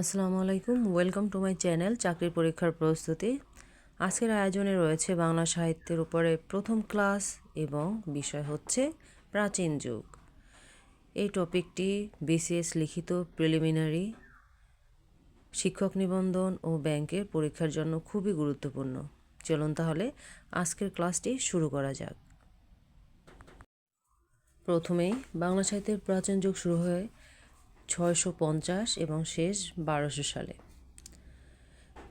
আসসালামু আলাইকুম welcome to my channel চাকরির পরীক্ষার প্রস্তুতি। আজকের আয়োজনে রয়েছে বাংলা সাহিত্যের উপরে প্রথম ক্লাস এবং বিষয় হচ্ছে প্রাচীন যুগ। এই টপিকটি বিসিএস লিখিত প্রিলিমিনারি, শিক্ষক নিবন্ধন ও ব্যাংকের পরীক্ষার জন্য খুবই গুরুত্বপূর্ণ। চলুন তাহলে আজকের ক্লাসটি শুরু করা যাক। প্রথমেই বাংলা সাহিত্যের প্রাচীন যুগ শুরু হয় ছয়শো পঞ্চাশ এবং শেষ বারোশো সালে।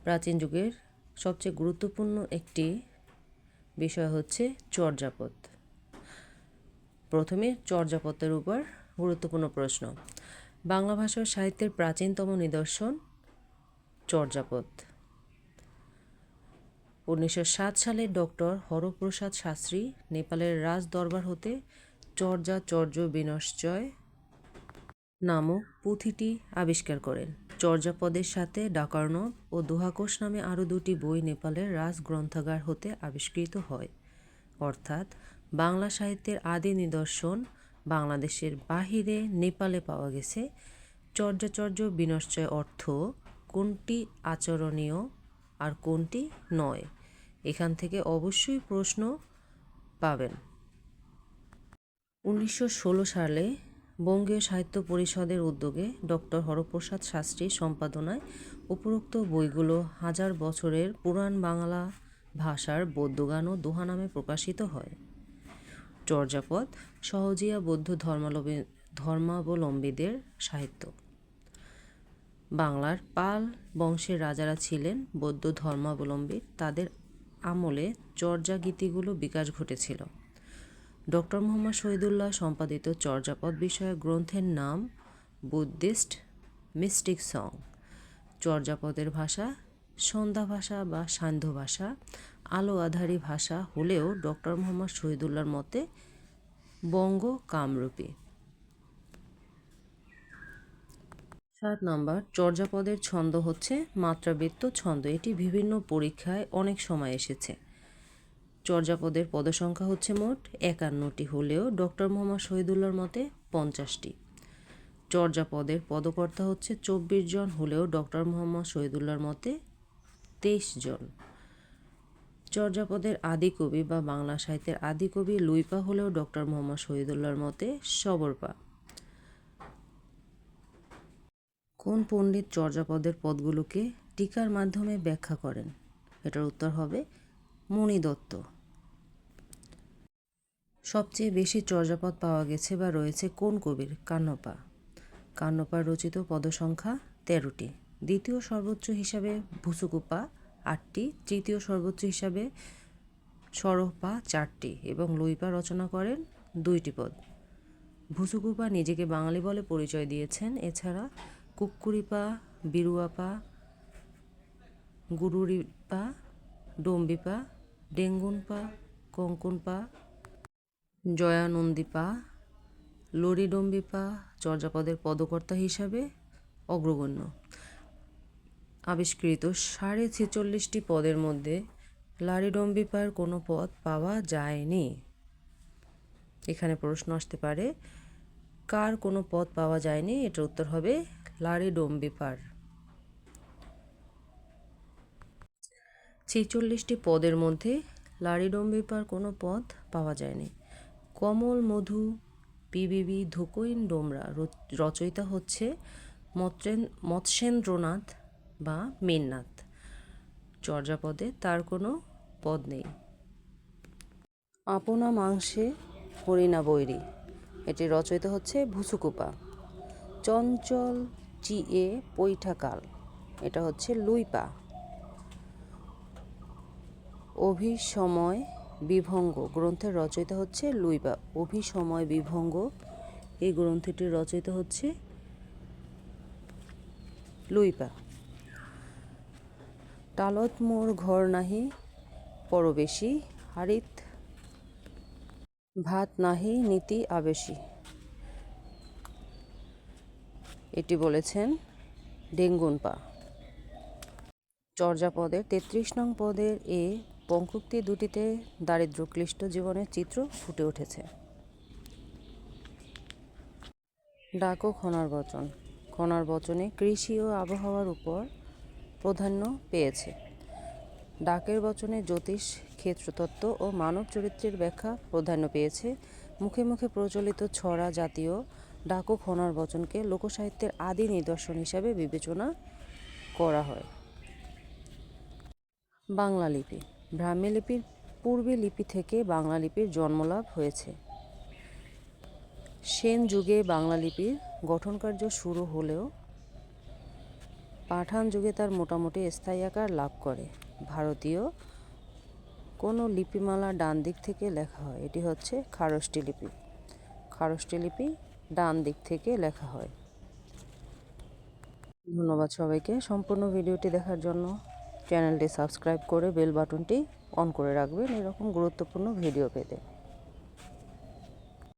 প্রাচীন যুগের সবচেয়ে গুরুত্বপূর্ণ একটি বিষয় হচ্ছে চর্যাপদ। প্রথমে চর্যাপদের উপর গুরুত্বপূর্ণ প্রশ্ন, বাংলা ভাষার সাহিত্যের প্রাচীনতম নিদর্শন চর্যাপদ। উনিশশো সাত সালে ডক্টর হরপ্রসাদ শাস্ত্রী নেপালের রাজ দরবার হতে চর্যাচর্য বিনশ্চয় নামক পুঁথিটি আবিষ্কার করেন। চর্যাপদের সাথে ডাকার্ণব ও দোহাকোষ নামে আরও দুটি বই নেপালের রাজ গ্রন্থাগার হতে আবিষ্কৃত হয়। অর্থাৎ বাংলা সাহিত্যের আদি নিদর্শন বাংলাদেশের বাহিরে নেপালে পাওয়া গেছে। চর্যাচর্য বিনশ্চয় অর্থ কোনটি আচরণীয় আর কোনটি নয়, এখান থেকে অবশ্যই প্রশ্ন পাবেন। উনিশশো ষোলো সালে বঙ্গীয় সাহিত্য পরিষদের উদ্যোগে ডক্টর হরপ্রসাদ শাস্ত্রীর সম্পাদনায় উপরোক্ত বইগুলো হাজার বছরের পুরাণ বাংলা ভাষার বৌদ্ধগান ও দোহা নামে প্রকাশিত হয়। চর্যাপদ, সহজিয়া বৌদ্ধ ধর্মাবলম্বী ধর্মাবলম্বীদের সাহিত্য। বাংলার পাল বংশের রাজারা ছিলেন বৌদ্ধ ধর্মাবলম্বী। তাদের আমলে চর্যাগীতিগুলো বিকাশ ঘটেছিল। ডক্টর মোহাম্মদ শহীদুল্লাহ সম্পাদিত চর্যাপদ বিষয়ক গ্রন্থের নাম বুদ্ধিস্ট মিস্টিক সং। চর্যাপদের ভাষা সন্ধ্যা ভাষা বা সান্ধ্য ভাষা। আলো আধারী ভাষা হলেও ডক্টর মোহাম্মদ শহীদুল্লাহর মতে বঙ্গ কামরূপী। সাত নম্বর, চর্যাপদের ছন্দ হচ্ছে মাত্রাবৃত্ত ছন্দ। এটি বিভিন্ন পরীক্ষায় অনেক সময় এসেছে। চর্যাপদের পদসংখ্যা হচ্ছে মোট একান্নটি হলেও ডক্টর মোহাম্মদ শহীদুল্লাহর মতে পঞ্চাশটি। চর্যাপদের পদকর্তা হচ্ছে চব্বিশ জন হলেও ডক্টর মোহাম্মদ শহীদুল্লাহর মতে তেইশ জন। চর্যাপদের আদি কবি বা বাংলা সাহিত্যের আদি কবি লুইপা হলেও ডক্টর মোহাম্মদ শহীদুল্লাহর মতে সবরপা কোন পণ্ডিত চর্যাপদের পদগুলোকে টিকার মাধ্যমে ব্যাখ্যা করেন? এটার উত্তর হবে মণি দত্ত সবচেয়ে বেশি চর্যাপদ পাওয়া গেছে বা রয়েছে কোন কবির? কান্নপা কান্নপার রচিত পদসংখ্যা তেরোটি। দ্বিতীয় সর্বোচ্চ হিসাবে ভুসুকুপা আটটি, তৃতীয় সর্বোচ্চ হিসাবে সরহপা চারটি এবং লুইপা রচনা করেন দুইটি পদ। ভুসুকুপা নিজেকে বাঙালি বলে পরিচয় দিয়েছেন, এছাড়া কুকুরিপা বিরুয়াপা, গুরুরিপা, ডম্বিপা, ডেঙ্গুনপা, কঙ্কনপা জয়ানন্দীপা, লরিডম্বিপা, চর্যাপদের পদকর্তা হিসাবে অগ্রগণ্য। আবিষ্কৃত সাড়ে ছেচল্লিশটি পদের মধ্যে লারিডম্বিপার কোনো পদ পাওয়া যায়নি। এখানে প্রশ্ন আসতে পারে, কার কোনো পদ পাওয়া যায়নি? এটার উত্তর হবে লারিডম্বিপার। ছেচল্লিশটি পদের মধ্যে লারিডম্বিপার কোনো পদ পাওয়া যায়নি। কমল মধু পিবিবি ধুকইন ডোমরা রচয়িতা হচ্ছে মৎরেন মৎস্যেন্দ্রনাথ বা মেননাথ। চর্যাপদে তার কোনো পদ নেই। আপনা মাংসে হরিণা বৈরী। এটি রচয়িতা হচ্ছে ভুসুকুপা। চঞ্চল চিএ পৈঠাকাল। এটা হচ্ছে লুইপা। অভিসময় বিভঙ্গ। গ্রন্থের রচয়িতা হচ্ছে লুইবা অভিসময় বিভঙ্গ। এই গ্রন্থটির রচয়িতা হচ্ছে লুইপা টালত মোর ঘর নাহি, পরবেশী, হারিত ভাত নাহি, নীতি আবেশী। এটি বলেছেন ডেঙ্গুনপা চর্যাপদের তেত্রিশ নং পদের এ পঙ্কুক্তি দুটিতে দারিদ্র্যক্লিষ্ট জীবনের চিত্র ফুটে উঠেছে। ডাক ও খনার বচন। কণার বচনে কৃষি ও আবহাওয়ার উপর প্রাধান্য পেয়েছে। ডাকের বচনে জ্যোতিষ, ক্ষেত্রতত্ত্ব ও মানব চরিত্রের ব্যাখ্যা প্রাধান্য পেয়েছে। মুখে মুখে প্রচলিত ছড়া জাতীয় ডাক খনার বচনকে লোকসাহিত্যের আদি নিদর্শন হিসাবে বিবেচনা করা হয়। বাংলা লিপি। ব্রাহ্মী লিপির পূর্বে লিপি থেকে বাংলা লিপির জন্মলাভ হয়েছে। সেন যুগে বাংলা লিপির গঠনকার্য শুরু হলেও পাঠান যুগে তার মোটামুটি স্থায়ী আকার লাভ করে। ভারতীয় কোনো লিপিমালা ডান দিক থেকে লেখা হয়, এটি হচ্ছে খারষ্টি লিপি। খারষ্টি লিপি ডান দিক থেকে লেখা হয়। ধন্যবাদ সবাইকে সম্পূর্ণ ভিডিওটি দেখার জন্য। চ্যানেলটি সাবস্ক্রাইব করে বেল বাটনটি অন করে রাখবেন এরকম গুরুত্বপূর্ণ ভিডিও পেতে।